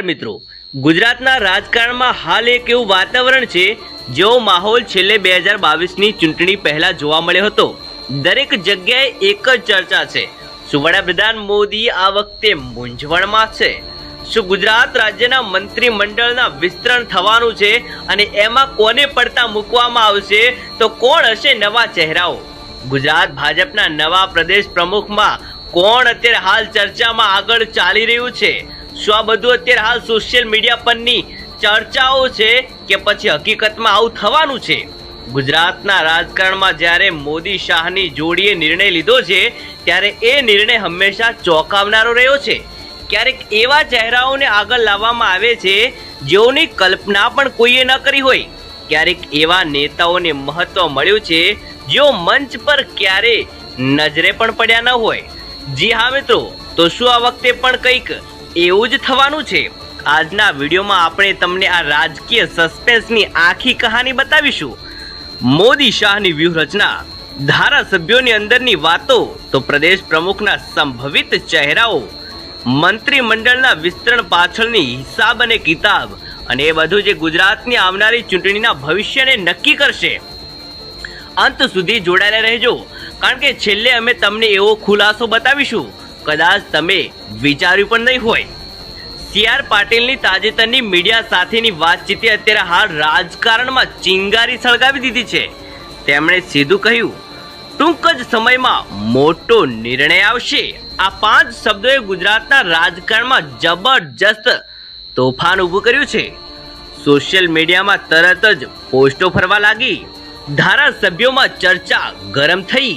નમસ્કાર મિત્રો. ગુજરાતના રાજકારણમાં હાલ એક એવું વાતાવરણ છે, જેવો માહોલ છેલ્લે બે હજાર બાવીસની ચૂંટણી પહેલા જોવા મળ્યો હતો. દરેક જગ્યાએ એક જ ચર્ચા છે. શું વડાપ્રધાન મોદી આ વખતે મૂંઝવણમાં છે. શું ગુજરાત રાજ્યના મંત્રીમંડળના વિસ્તરણ થવાનું છે અને એમાં કોને પડતા મૂકવામાં આવશે, તો કોણ હશે નવા ચહેરાઓ? ગુજરાત ભાજપના નવા પ્રદેશ પ્રમુખમાં કોણ અત્યારે હાલ ચર્ચામાં આગળ ચાલી રહ્યું છે? શું આ બધું અત્યારે હાલ સોશિયલ મીડિયા પરની ચર્ચાઓ છે કે પછી હકીકતમાં આવું થવાનું છે? ગુજરાતના રાજકારણમાં જ્યારે મોદી શાહની જોડીએ નિર્ણય લીધો છે, ત્યારે એ નિર્ણય હંમેશા ચોંકાવનારો રહ્યો છે. ક્યારેક એવા ચહેરાઓને આગળ લાવવામાં આવે છે, જેઓની કલ્પના પણ કોઈએ ન કરી હોય. ક્યારેક એવા નેતાઓને મહત્વ મળ્યું છે, જેઓ મંચ પર ક્યારે નજરે પણ પડ્યા ન હોય. જી હા મિત્રો, તો શું આ વખતે પણ કંઈક એવું જ થવાનું છે. આજના વિડીયોમાં આપણે તમને આ રાજકીય સસ્પેન્સની આખી કહાની બતાવીશું. મોદી શાહની વ્યૂહરચના, ધારાસભ્યોની અંદરની વાતો, તો પ્રદેશ પ્રમુખના સંભવિત ચહેરાઓ, મંત્રીમંડળના વિસ્તરણ પાછળની હિસાબ અને કિતાબ, અને એ બધું જે ગુજરાતની આવનારી ચૂંટણીના ભવિષ્યને નક્કી કરશે. અંત સુધી જોડાયેલા રહેજો. કારણ કે છેલ્લે અમે તમને એવો ખુલાસો બતાવીશું. કદાચ તમે વિચાર્યું પણ નહીં હોય. સી આર પાટીલની તાજેતરની મીડિયા સાથેની વાતચીતે અત્યારે હાલ રાજકારણમાં ચિંગારી સળગાવી દીધી છે. તેમણે સીધું કહ્યું, ટૂંક જ સમયમાં મોટો નિર્ણય આવશે. આ પાંચ શબ્દોએ ગુજરાતના રાજકારણમાં જબરજસ્ત તોફાન ઊભું કર્યું છે. સોશિયલ મીડિયામાં તરત જ પોસ્ટો ફરવા લાગી. ધારાસભ્યોમાં ચર્ચા ગરમ થઈ.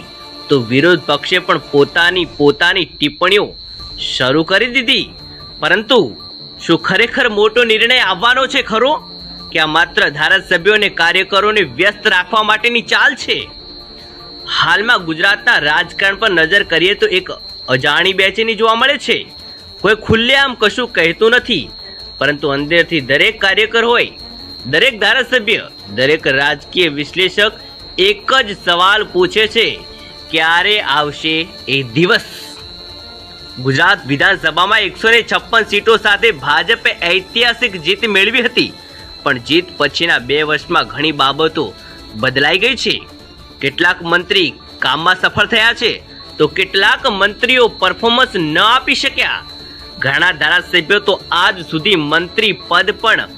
તો વિરોધ પક્ષે પણ પોતાની પોતાની ટિપ્પણીઓ શરૂ કરી દીધી. પરંતુ શું ખરેખર મોટો નિર્ણય આવવાનો છે ખરો? કે આ માત્ર ધારાસભ્યો અને કાર્યકરોને વ્યસ્ત રાખવા માટેની ચાલ છે? હાલમાં ગુજરાતના રાજકારણ પર નજર કરીએ તો એક અજાણી બેચેની જોવા મળે છે. કોઈ ખુલ્લેઆમ કશું કહેતું નથી. પરંતુ અંદરથી દરેક કાર્યકર હોય, દરેક ધારાસભ્ય, દરેક રાજકીય વિશ્લેષક એક જ સવાલ પૂછે છે. ક્યારે આવશે એ દિવસ? ગુજરાત વિધાનસભામાં એકસો ને છપ્પન સીટો સાથે ભાજપે ઐતિહાસિક જીત મેળવી હતી. પણ જીત પછીના બે વર્ષમાં ઘણી બાબતો બદલાઈ ગઈ છે. કેટલાક મંત્રી કામમાં સફળ થયા છે. તો કેટલાક મંત્રીઓ પરફોર્મન્સ ન આપી શક્યા. ઘણા ધારાસભ્યો તો આજ સુધી મંત્રી પદ પણ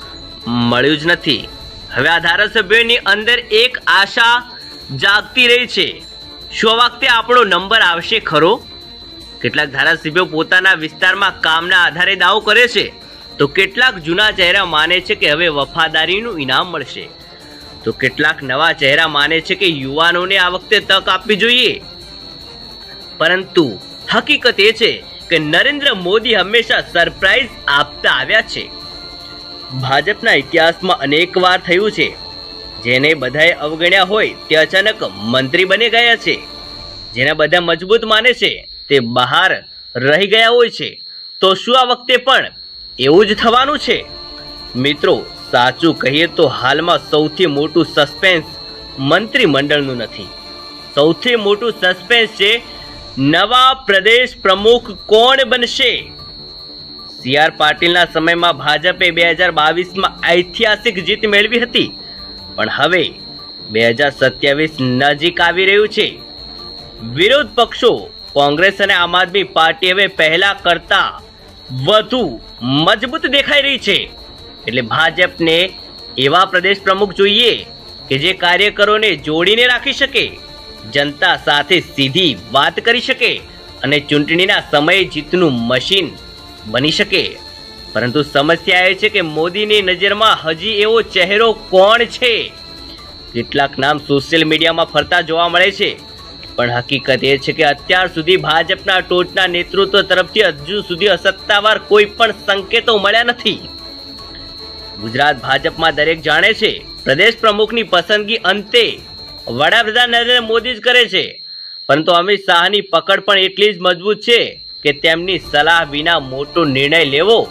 મળ્યું જ નથી. હવે આ ધારાસભ્યોની અંદર એક આશા જાગતી રહી છે. શું વખતે આપણો નંબર આવશે ખરો? કેટલાક ધારાસભ્યો પોતાના વિસ્તારમાં કામના આધારે દાવો કરે છે. તો કેટલાક જૂના ચહેરા માને છે કે હવે વફાદારીનું ઇનામ મળશે. તો કેટલાક નવા ચહેરા માને છે કે યુવાનોને આ વખતે તક આપવી જોઈએ. પરંતુ હકીકત એ છે કે નરેન્દ્ર મોદી હંમેશા સરપ્રાઈઝ આપતા આવ્યા છે. ભાજપના ઇતિહાસમાં અનેકવાર થયું છે જેને બધાએ અવગણ્યા હોય તે અચાનક મંત્રી બની ગયા છે. જેને બધા મજબૂત માને છે તે બહાર રહી ગયા હોય છે. તો શું આ વખતે પણ એવું જ થવાનું છે? મિત્રો, સાચું કહીએ તો હાલમાં સૌથી મોટું સસ્પેન્સ મંત્રીમંડળનું નથી. સૌથી મોટું સસ્પેન્સ છે નવા પ્રદેશ પ્રમુખ કોણ બનશે? સી આર પાટીલના સમયમાં ભાજપે બે હજાર બાવીસમાં ઐતિહાસિક જીત મેળવી હતી. પણ હવે બે હજાર સત્યાવીસ નજીક આવી રહ્યું છે. વિરોધ પક્ષો કોંગ્રેસ અને આમ આદમી પાર્ટી હવે પહેલા કરતા વધુ મજબૂત દેખાઈ રહી છે. એટલે ભાજપને એવા પ્રદેશ પ્રમુખ જોઈએ કે જે કાર્યકરોને જોડીને રાખી શકે, જનતા સાથે સીધી વાત કરી શકે અને ચૂંટણીના સમયે જીતનું મશીન બની શકે. પરંતુ સમસ્યા એ છે કે મોદીની નજરમાં હજી એવો ચહેરો કોણ છે? કેટલાક નામ સોશિયલ મીડિયામાં ફરતા જોવા મળે છે. પણ હકીકત એ છે કે અત્યાર સુધી ભાજપના ટોચના નેતૃત્વ તરફથી હજુ સુધી સત્તાવાર કોઈ પણ સંકેતો મળ્યા નથી. ગુજરાત ભાજપમાં દરેક જાણે છે, પ્રદેશ પ્રમુખની પસંદગી અંતે વડાપ્રધાન નરેન્દ્ર મોદી જ કરે છે. પરંતુ અમિત શાહની પકડ પણ એટલી જ મજબૂત છે કે તેમની સલાહ વિના મોટો નિર્ણય લેવો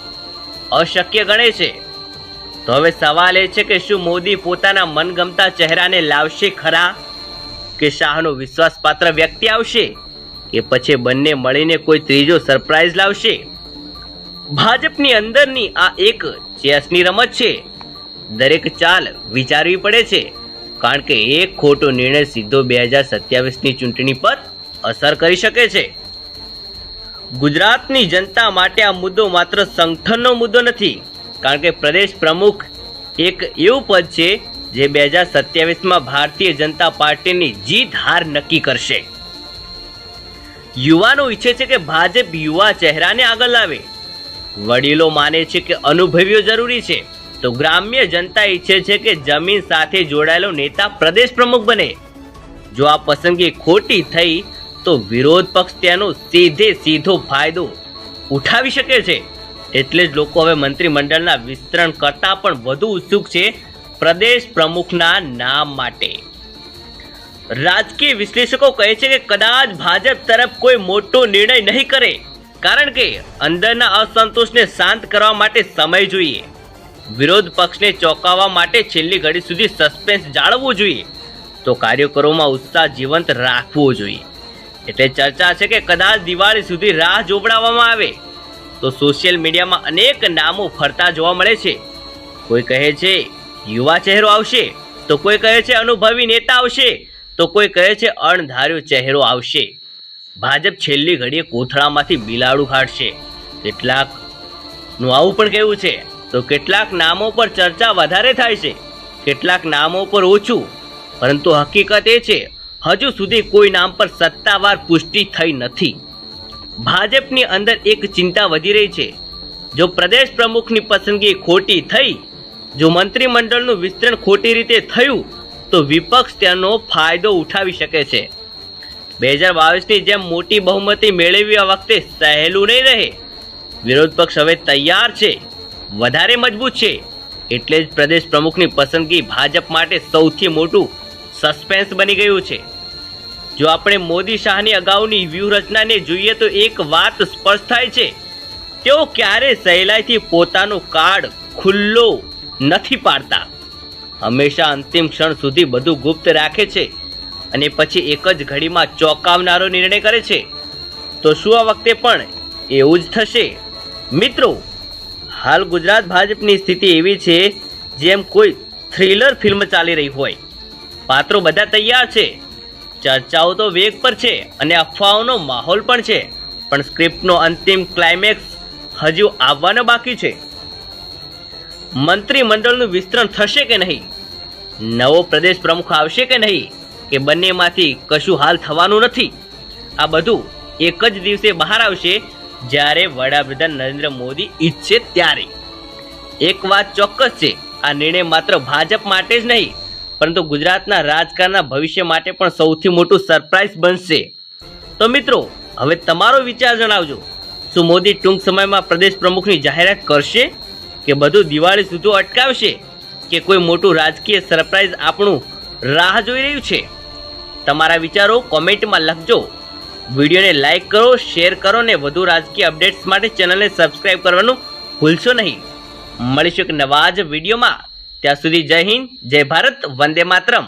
અશક્ય ગણે છે. તો હવે સવાલ એ છે કે શું મોદી પોતાના મનગમતા ચહેરાને લાવશે ખરા? કે શાહનો વિશ્વાસપાત્ર વ્યક્તિ આવશે? કે પછી બંને મળીને કોઈ ત્રીજો સરપ્રાઈઝ લાવશે? ભાજપની અંદરની આ એક ચેસની રમત છે. દરેક ચાલ વિચારવી પડે છે. કારણ કે એક ખોટો નિર્ણય સીધો બે હજાર સત્યાવીસની ચૂંટણી પર અસર કરી શકે છે. ગુજરાતની જનતા માટે આ મુદ્દો માત્ર સંગઠનનો મુદ્દો નથી, કારણ કે પ્રદેશ પ્રમુખ એક એવું પદ છે જે બે હજાર સત્યાવીસમાં ભારતીય જનતા પાર્ટીની જીત હાર નક્કી કરશે. યુવાનો ઈચ્છે છે કે ભાજપ યુવા ચહેરાને આગળ લાવે. વડીલો માને છે કે અનુભવીઓ જરૂરી છે. તો ગ્રામ્ય જનતા ઈચ્છે છે કે જમીન સાથે જોડાયેલો નેતા પ્રદેશ પ્રમુખ બને. જો આ પસંદગી ખોટી થઈ તો વિરોધ પક્ષ તેનો સીધે સીધો ફાયદો ઉઠાવી શકે છે. એટલે જ લોકો હવે મંત્રીમંડળના વિસ્તરણ કરતાં પણ વધુ ઉત્સુક છે પ્રદેશ પ્રમુખના નામ માટે. રાજકીય વિશ્લેષકો કહે છે કે કદાચ ભાજપ તરફ કોઈ મોટો નિર્ણય નહીં કરે, કારણ કે અંદરના અસંતોષને શાંત કરવા માટે સમય જોઈએ. વિરોધ પક્ષને ચોંકાવવા માટે છેલ્લી ઘડી સુધી સસ્પેન્સ જાળવવું જોઈએ. તો કાર્યકરોમાં ઉત્સાહ જીવંત રાખવો જોઈએ. એટલે ચર્ચા છે કે કદાચ દિવાળી સુધી રાહ જોબડાવવામાં આવે. તો સોશિયલ મીડિયામાં અનેક નામો ફરતા જોવા મળે છે. કોઈ કહે છે, યુવા ચહેરો આવશે. તો કોઈ કહે છે, અનુભવી નેતા આવશે. તો કોઈ કહે છે, અણધાર્યો ચહેરો આવશે. ભાજપ છેલ્લી ઘડીએ કોથળામાંથી બિલાડું કાઢશે કેટલાકનું આવું પણ કહેવું છે. તો કેટલાક નામો પર ચર્ચા વધારે થાય છે. કેટલાક નામો પર ઓછું. પરંતુ હકીકત એ છે હજુ સુધી કોઈ નામ પર સત્તાવાર પુષ્ટિ થઈ નથી. ભાજપની અંદર એક ચિંતા વધી રહી છે. જો પ્રદેશ પ્રમુખની પસંદગી ખોટી થઈ, જો મંત્રીમંડળનું વિસ્તરણ ખોટી રીતે થયું, તો વિપક્ષ તેનો ફાયદો ઉઠાવી શકે છે. બે હજાર બાવીસની જેમ મોટી બહુમતી મેળવી આ વખતે સહેલું નહીં રહે. વિરોધ પક્ષ હવે તૈયાર છે. વધારે મજબૂત છે. એટલે જ પ્રદેશ પ્રમુખની પસંદગી ભાજપ માટે સૌથી મોટું સસ્પેન્સ બની ગયું છે. જો આપણે મોદી શાહની અગાઉની વ્યૂહરચનાને જોઈએ તો એક વાત સ્પષ્ટ થાય છે. તેઓ ક્યારે સહેલાઈથી પોતાનો કાર્ડ ખુલ્લો નથી પાડતા. હંમેશા અંતિમ ક્ષણ સુધી બધું ગુપ્ત રાખે છે અને પછી એક જ ઘડીમાં ચોંકાવનારો નિર્ણય કરે છે. તો શું આ વખતે પણ એવું જ થશે? મિત્રો, હાલ ગુજરાત ભાજપની સ્થિતિ એવી છે જેમ કોઈ થ્રિલર ફિલ્મ ચાલી રહી હોય. પાત્રો બધા તૈયાર છે. ચર્ચાઓ તો વેગ પર છે અને અફવાઓનો માહોલ પણ છે. પણ સ્ક્રિપ્ટનો અંતિમ ક્લાઇમેક્સ હજુ આવવાનો બાકી છે. મંત્રીમંડળનું વિસ્તરણ થશે કે નહીં? નવો પ્રદેશ પ્રમુખ આવશે કે નહીં? કે બંનેમાંથી કશું હાલ થવાનું નથી? આ બધું એક જ દિવસે બહાર આવશે જ્યારે વડાપ્રધાન નરેન્દ્ર મોદી ઈચ્છે ત્યારે. એક વાત ચોક્કસ છે, આ નિર્ણય માત્ર ભાજપ માટે જ નહીં પરંતુ ગુજરાતના રાજકારણના ભવિષ્ય માટે પણ સૌથી મોટું સરપ્રાઇઝ બનશે. તો મિત્રો, હવે તમારો વિચાર જણાવજો. શું મોદી ટૂંક સમયમાં પ્રદેશ પ્રમુખની જાહેરાત કરશે? કે બધું દિવાળી સુધી અટકાવશે? કે કોઈ મોટું રાજકીય સરપ્રાઈઝ આપણું રાહ જોઈ રહ્યું છે? તમારા વિચારો કોમેન્ટમાં લખજો. વિડીયોને લાઈક કરો, શેર કરો ને વધુ રાજકીય અપડેટ્સ માટે ચેનલને સબસ્ક્રાઇબ કરવાનું ભૂલશો નહીં. મળીશું એક નવા જ વિડીયોમાં. ત્યાં સુધી જય હિન્દ જય ભારત વંદે માતરમ.